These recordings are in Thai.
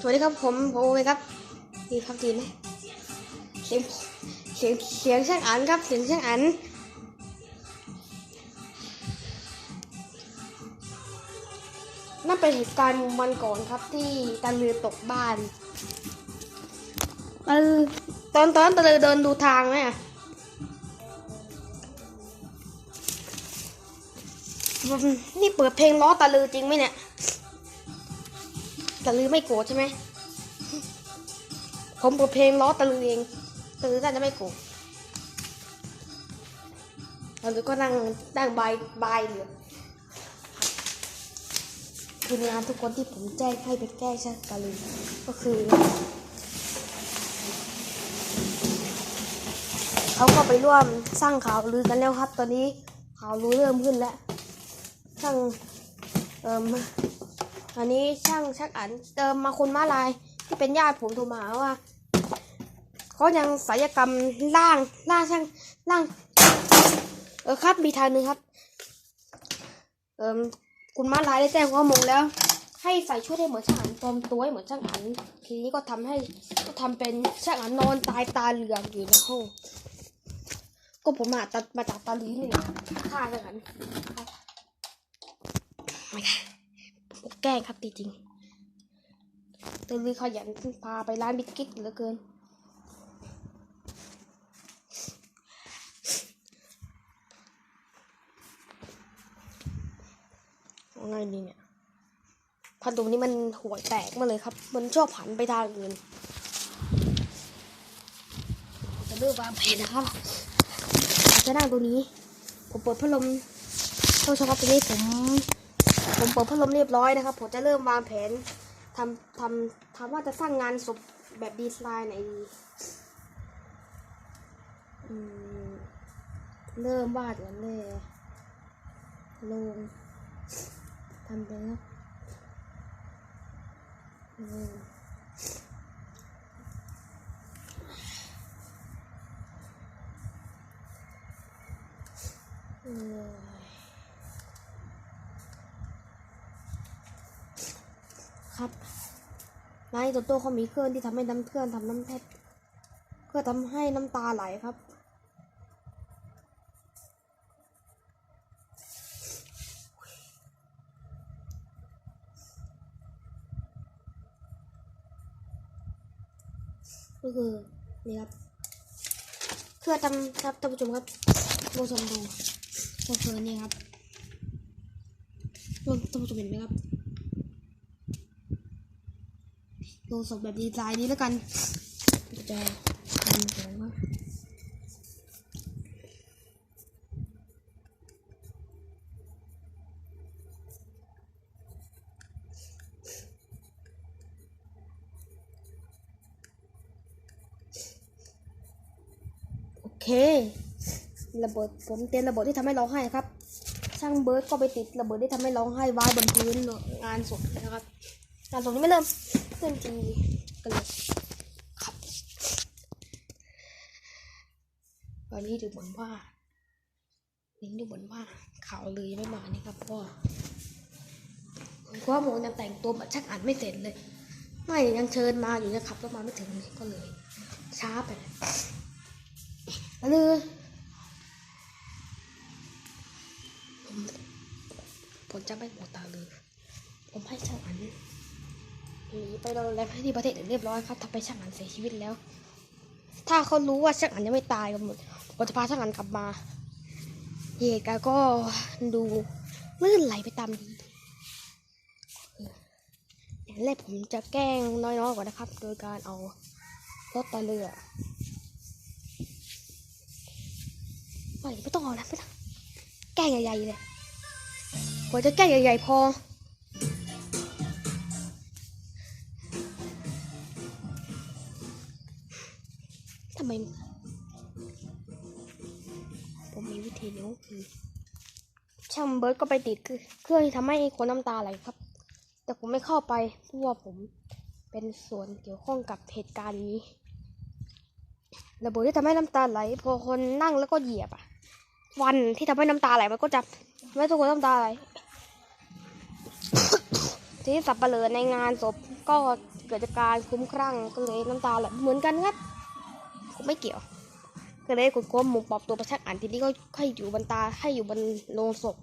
สวัสดีครับผมผมโอเวครับดีครับดีไหมเสียงเสียงเสียงช่างอันครับเสียงช่างอันนั่นเป็นเหตุการณ์วันก่อนครับที่ตะลือตกบ้านตะลือตอนตอนนั้นตะลือเดินดูทางไหมอะนี่เปิดเพลงล้อตะลือจริงไหมเนี่ย ตะลือไม่โกรธใช่ไหมผมเปิดเพลงล้อตะลือเองตะลือน่าจะไม่โกรธตะลือก็นั่งนั่งบายบายอยู่ทีมงานทุกคนที่ผมแจ้งให้ไปแก้ใช่ตะลือก็คือเขาก็ไปร่วมสร้างข่าวลือกันแล้วครับ ตอนนี้ข่าวลือเริ่มขึ้นแล้วสร้างเอ่ม อันนี้ช่างชักอันเติมมาคนมาลายที่เป็นญาติผมโทรมาว่าเขายังศัลยกรรมร่างร่างช่างร่าง เออครับมีทางหนึ่งครับ เอ่มคุณมาลายได้แจ้งข้อมูลแล้ว ให้ใส่ชุดให้เหมือนช่างอันปลอมตัวให้เหมือนช่างอัน ทีนี้ก็ทำให้ก็ทำเป็นช่างอันนอนตายตาเหลืองอยู่ในห้องก็ผมมาตัดมาจากตาลีนี่แหละฆ่าช่างอันไม่ได้ แกล้งครับจริงๆตื่นลือขยันพาไปร้านบิ๊กกิ๊กเหลือเกินเอาไงดีเนี่ยพัดลมนี้มันหัวแตกมาเลยครับ มันชอบหันไปทางอื่นจะเลือกวางแผนนะครับจะนั่งตัวนี้ ผมเปิดพัดลมต้องชมครับตรงนี้ผม ผมเปิดพัดลมเรียบร้อยนะครับ ผมจะเริ่มวางแผนทำทำทำว่าจะสร้างงานศพแบบดีไซน์ไหนดีเริ่มวาดกันเลยลงทำไปครับลงเออ ครับนายตัวโตเขามีเครื่องที่ทำให้น้ำเครื่องทำน้ำเพชรเพื่อทำให้น้ำตาไหลครับ ก็คือนี่ครับเพื่อทำครับท่านผู้ชมครับท่านผู้ชมดูก็คือนี่ครับท่านผู้ชมเห็นไหมครับ ลงศพแบบดีไซน์นี้แล้วกันจะทำของว่าโอเคระเบิดผมเตรียมระเบิดที่ทำให้ร้องไห้ครับ ช่างเบิร์ดก็ไปติดระเบิดที่ทำให้ร้องไห้ไว้บนพื้นงานศพนะครับ งานศพนี้ไม่เริ่มเริ่มจริงกันเลยครับตอนนี้ดูเหมือนว่านี่ดูเหมือนว่าข่าวลือยังไม่มานี่ครับเพราะว่าเพราะว่าผมยังแต่งตัวแบบชักอ่านไม่เสร็จเลย ไม่ยังเชิญมาอยู่จะขับรถมาไม่ถึงเลยก็เลย ช้าไปหน่อยแล้วลือผมผมจะไม่บอกตาลือผมให้ช่างอัน หนีไปโรงแรมที่ประเทศเรียบร้อยครับทำไปช่างอันเสียชีวิตแล้ว ถ้าเขารู้ว่าช่างอันยังไม่ตายกันหมดผมจะพาช่างอันกลับมาเหตุการณ์ก็ดูลื่นไหลไปตามดีอย่างแรกผมจะแกล้งน้อยๆก่อนนะครับ โดยการเอารถตะเรือไม่ไม่ต้องเอาแล้วไม่ต้องแกล้งใหญ่ๆเลยผมจะแกล้งใหญ่ๆพอำไม ผมมีวิธีนี้ก็คือช่างเบิร์ดก็ไปติดคือเครื่องที่ทำให้คนน้ำตาไหลครับ แต่ผมไม่เข้าไปเพราะว่าผมเป็นส่วนเกี่ยวข้องกับเหตุการณ์นี้ระเบิดที่ทำให้น้ำตาไหล พอคนนั่งแล้วก็เหยียบอะวันที่ทำให้น้ำตาไหลมันก็จะทำให้ทุกคนน้ำตาไหลทีนี้สับเปลือในงานศพก็เกิดจากการคุ้มคลั่งก็เลยน้ำตาไหลเหมือนกันครับ ไม่เกี่ยว ก็เลยกดก้มมุมปอบตัวประชักอ่านทีนี้ก็ให้อยู่บนตาให้อยู่บนโลงศพ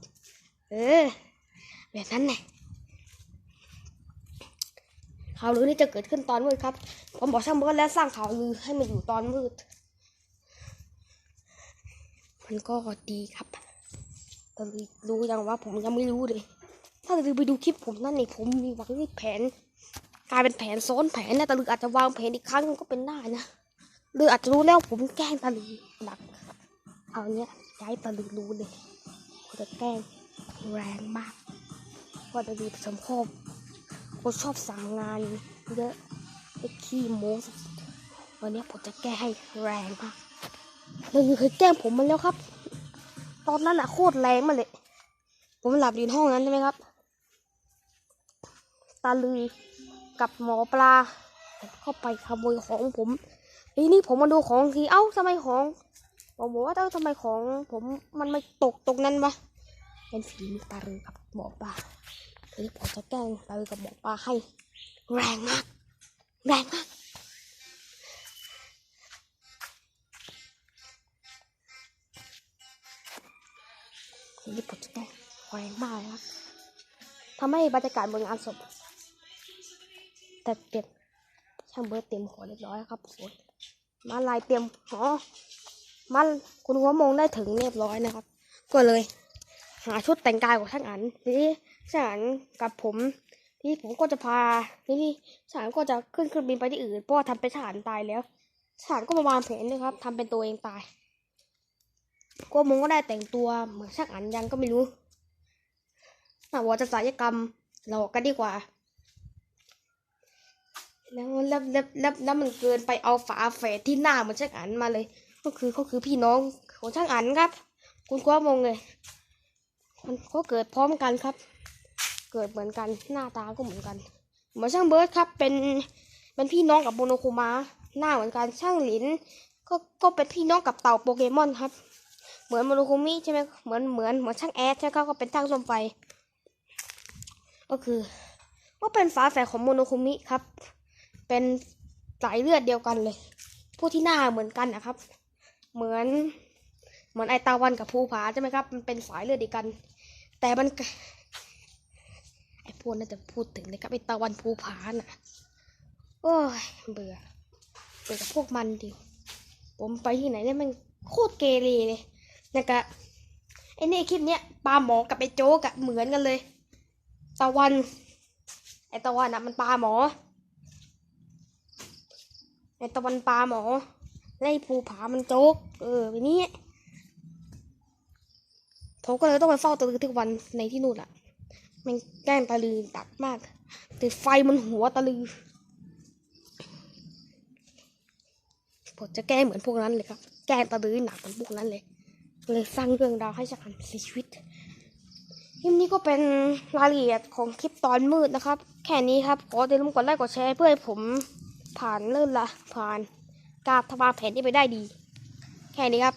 เออ แบบนั้นแหละข่าวลือนี่จะเกิดขึ้นตอนมืดครับ ผมบอกช่างมืดแล้วสร้างข่าวลือให้มันอยู่ตอนมืด มันก็ดีครับแต่รู้ยังว่าผมยังไม่รู้เลย ถ้าลือไปดูคลิปผมนั่นเองผมมีหวังแผน กลายเป็นแผนซ้อนแผนนะแต่ลืออาจจะวางแผนอีกครั้งก็เป็นได้นะ ลืออาจจะรู้แล้วผมแกล้งตาลือหนัก เอาเนี้ยย้ายตาลือรู้เลยผมจะแกล้งแรงมากว่าตาลือสมภพคนชอบสั่งงานเยอะไอ้ขี้โม้สุดๆวันเนี้ยผมจะแก้ให้แรงมากลือเคยแกล้งผมมาแล้วครับ ตอนนั้นอะโคตรแรงมาเลย ผมหลับอยู่ห้องนั้นใช่ไหมครับ ตาลือกับหมอปลา เข้าไปขโมยของผม ทีนี้ผมมาดูของทีเอ้าทำไมของ ผมบอกว่าเอ้าทำไมของ ผมมันไม่ตกตรงนั้นวะเป็นฝีมือตาลือกับหมอปลาทีนี้ผมจะแกล้งตาลือกับหมอปลาให้ แรงมาก แรงมากทีนี้ผมจะแกล้งแรงมากเลยครับทำให้บรรยากาศบนงานศพแต่เตรียมช่างเบิร์ดเตรียมหัวเรียบร้อยครับฝน มาลายเตรียมหอมาคุณหัวมงได้ถึงเรียบร้อยนะครับ ก็เลย หาชุดแต่งกายของช่างอันนี้ช่างอันกับผมที่ผมก็จะพาทีนี้ช่างอันก็จะขึ้นเครื่องบินไปที่อื่นเพราะว่าทำเป็นช่างอันตายแล้วช่างอันก็มาวางแผนด้วยครับทำเป็นตัวเองตายก็มงก็ได้แต่งตัวเหมือนช่างอันยังก็ไม่รู้น่าว่าจะศัลยกรรมเรากันดีกว่า แล้วแล้วแล้วแล้วแล้วมันเกินไปเอาฝาแฝดที่หน้าเหมันช่างอันมาเลย ก็คือเขาคือพี่น้องของช่างอันครับ คุณคว้ามงเลย มันก็เกิดพร้อมกันครับ เกิดเหมือนกันหน้าตาก็เหมือนกันเหมือนช่างเบิร์ดครับ เป็นเป็นพี่น้องกับโมโนคุมะหน้าเหมือนกันช่างหลิน ก็ก็เป็นพี่น้องกับเต่าโปเกมอนครับ เหมือนโมโนคุมิใช่ไหมเหมือนเหมือนเหมือนช่างแอดใช่ไหมครับก็เป็นช่างลมไฟก็คือก็เป็นฝาแฝดของโมโนคุมิครับ เป็นสายเลือดเดียวกันเลย ผู้ที่หน้าเหมือนกันนะครับ เหมือนเหมือนไอตาวันกับภูผาใช่ไหมครับ มันเป็นสายเลือดเดียวกัน แต่มันไอพวกน่าจะพูดถึงนะครับไอตาวันภูผาน่ะ โอ้ยเบื่อเบื่อกับพวกมันดิผมไปที่ไหนเนี่ยมันโคตรเกเรเลยนะกะไอเนี่คลิปเนี้ยปลาหมอกับไอโจ๊กอะเหมือนกันเลย ตะวัน ไอตะวันอะมันปลาหมอ ไอตะวันปลาหมอและไอภูผามันโจก เออไปนี้ผมก็เลยต้องไปเฝ้าตะลือทุกวันในที่นู่นอะมันแกล้งตะลือตักมากแต่ไฟมันหัวตะลือผมจะแก้เหมือนพวกนั้นเลยครับ แกล้งตะลือหนักเหมือนพวกนั้นเลย เลยสร้างเรื่องราวให้ชักอันเสียชีวิตคลิปนี้ก็เป็นรายละเอียดของคลิปตอนมืดนะครับ แค่นี้ครับ ขออย่าลืมกดไลค์กดแชร์เพื่อให้ผม ผ่านเลื่อนละผ่านการทำวางแผนที่ไปได้ดี แค่นี้ครับ